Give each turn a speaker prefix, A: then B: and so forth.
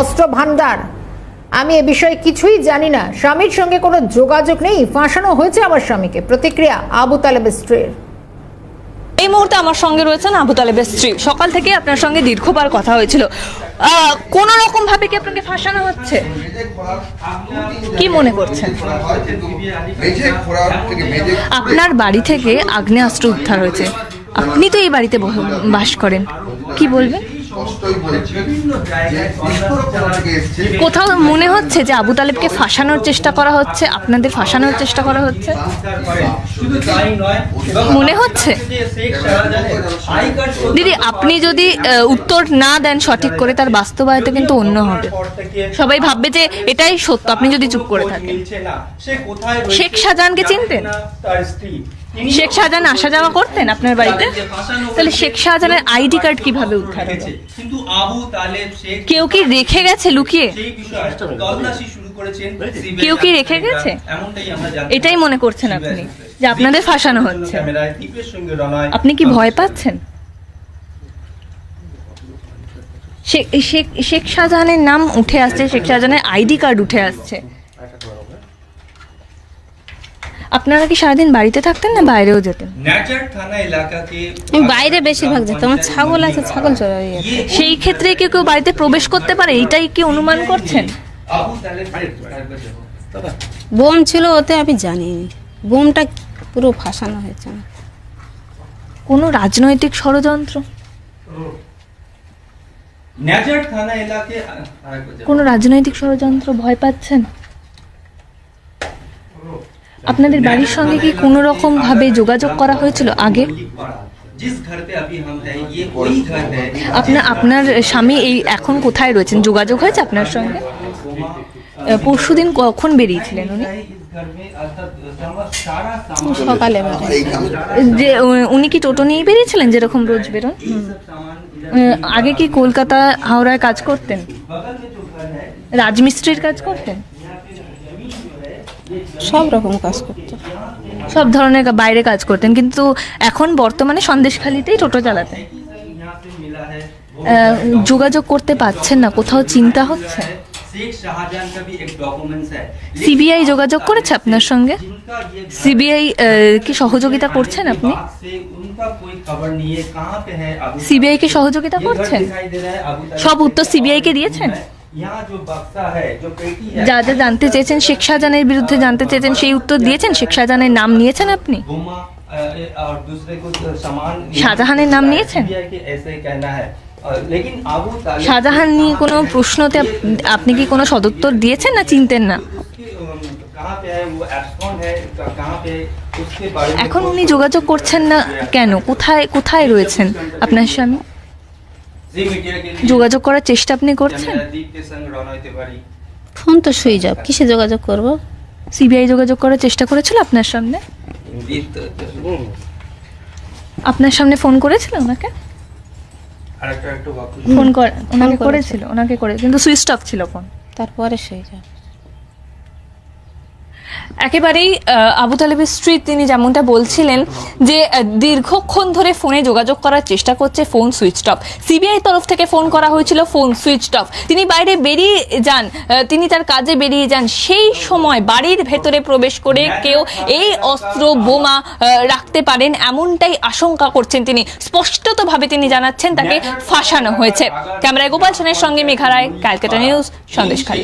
A: অস্ত্র ভান্ডার। আমি এ বিষয়ে কিছুই জানি না। স্বামীর সঙ্গে কোনো যোগাযোগ নেই। ফাঁসানো হয়েছে আমার স্বামীকে। প্রতিক্রিয়া আবু তালেবের স্ত্রীর।
B: এই মুহূর্তে আমার সঙ্গে রয়েছেন আবু তালেবের স্ত্রী। সকাল থেকে আপনার সঙ্গে দীর্ঘবার কথা হয়েছিল। কোন রকম ভাবে কি আপনাকে ফাঁসানো হচ্ছে? কি মনে করছেন? আপনার বাড়ি থেকে আগ্নেয়াস্ত্র উদ্ধার হয়েছে। আপনি তো এই বাড়িতে বাস করেন। কি বলবেন?
C: স্পষ্টই বলছি
B: কোথাও মনে হচ্ছে যে আবু তালেবকে ফাঁসানোর চেষ্টা করা হচ্ছে? আপনাদের ফাঁসানোর চেষ্টা করা হচ্ছে?
D: শুধু তাই নয়
B: মনে হচ্ছে? দিদি আপনি যদি উত্তর না দেন সঠিক করে তার বাস্তবায়িত কিন্তু অন্য হবে। সবাই ভাববে যে এটাই সত্য আপনি যদি চুপ করে থাকেন। শেখ শাহজাহানকে চিনতেন? শেখ শাহজাহান আসা যাওয়া করতেন আপনার বাড়িতে? তাহলে শেখ শাহজাহানের আইডি কার্ড কীভাবে উদ্ধার কেউ কি রেখে গেছে লুকিয়ে?
D: করেছেন
B: কেউ কি রেখে গেছে? এটাই মনে করছেন আপনি যে আপনাদের ফাঁসানো হচ্ছে। আপনি কি ভয় পাচ্ছেন? শেখ শেখ শেখ শাহজাহানের নাম উঠে আসছে শেখ শাহজাহানের আইডি কার্ড উঠে আসছে। আপনারা কি সারাদিন বাড়িতে থাকতেন না বাইরেও যেতেন?
E: বাইরে বেশিরভাগ যেতাম আমার ছাগল আছে ছাগল চড়াই
B: সেই ক্ষেত্রে কেউ কেউ বাড়িতে প্রবেশ করতে পারে? এইটাই কি অনুমান করছেন?
D: আবু তালেব
E: বোম ছিল ওতে আমি জানিনি বোমটা পুরো ফাঁসানো হয়েছে।
B: কোনো রাজনৈতিক ষড়যন্ত্র? কোনো রাজনৈতিক ষড়যন্ত্র ভয় পাচ্ছেন? আপনাদের বাড়ির সঙ্গে কি কোনো রকম ভাবে যোগাযোগ করা হয়েছিল আগে? আপনার আপনার স্বামী এই এখন কোথায় রয়েছেন? যোগাযোগ হয়েছে আপনার সঙ্গে? পরশু দিন কখন বেরিয়েছিলেন উনি?
E: সকালে
B: যে উনি কি টোটো নিয়ে বেরিয়েছিলেন যেরকম রোজ বেরোন? আগে কি কলকাতা হাওড়ায় কাজ করতেন? রাজমিস্ত্রির কাজ করতেন?
E: সব রকম কাজ করতেন
B: সব ধরনের বাইরে কাজ করতেন কিন্তু এখন বর্তমানে সন্দেশখালিতেই টোটো চালাতেন। যোগাযোগ করতে পারছেন না কোথাও চিন্তা হচ্ছে? সিবিআই যোগাযোগ করেছে আপনার সঙ্গে? সিবিআই কি সহযোগিতা করছেন আপনি? সিবিআই কি সহযোগিতা করছেন? সব উত্তর সিবিআই কে দিয়েছেন? যা যা জানতে চেয়েছেন শেখ শাহজাহানের বিরুদ্ধে জানতে চেয়েছেন সেই উত্তর দিয়েছেন? শেখ শাহজাহানের নাম নিয়েছেন আপনি? শাহজাহানের নাম নিয়েছেন? শাহজাহান নিয়ে কোনো প্রশ্নতে আপনি কি কোনো সদুত্তর দিয়েছেন না চিনতেন না? এখন উনি যোগাযোগ করছেন না কেন? কোথায় কোথায় রয়েছেন আপনার স্বামী? যোগাযোগ করার চেষ্টা আপনি করছেন?
E: ফোন তো শুয়ে যাব কিসে যোগাযোগ করব?
B: সিবিআই যোগাযোগ করার চেষ্টা করেছিল আপনার সামনে? আপনার সামনে ফোন করেছিল ওনাকে? ফোন করে ওনাকে করেছিল। ওনাকে করে কিন্তু সুইচ অফ ছিল ফোন।
E: তারপরে সেই যাব
B: একেবারেই আবু তালেবের স্ত্রী তিনি যেমনটা বলছিলেন যে দীর্ঘক্ষণ ধরে ফোনে যোগাযোগ করার চেষ্টা করছে ফোন সুইচ অফ। সিবিআই তরফ থেকে ফোন করা হয়েছিল ফোন সুইচ অফ। তিনি বাইরে বেরিয়ে যান তিনি তার কাজে বেরিয়ে যান, সেই সময় বাড়ির ভেতরে প্রবেশ করে কেউ এই অস্ত্র, বোমা রাখতে পারেন এমনটাই আশঙ্কা করছেন তিনি। স্পষ্টতভাবে তিনি জানাচ্ছেন তাকে ফাঁসানো হয়েছে। ক্যামেরায় গোপাল সেনের সঙ্গে মেঘা রায়, ক্যালকাটা নিউজ সন্দেশখালী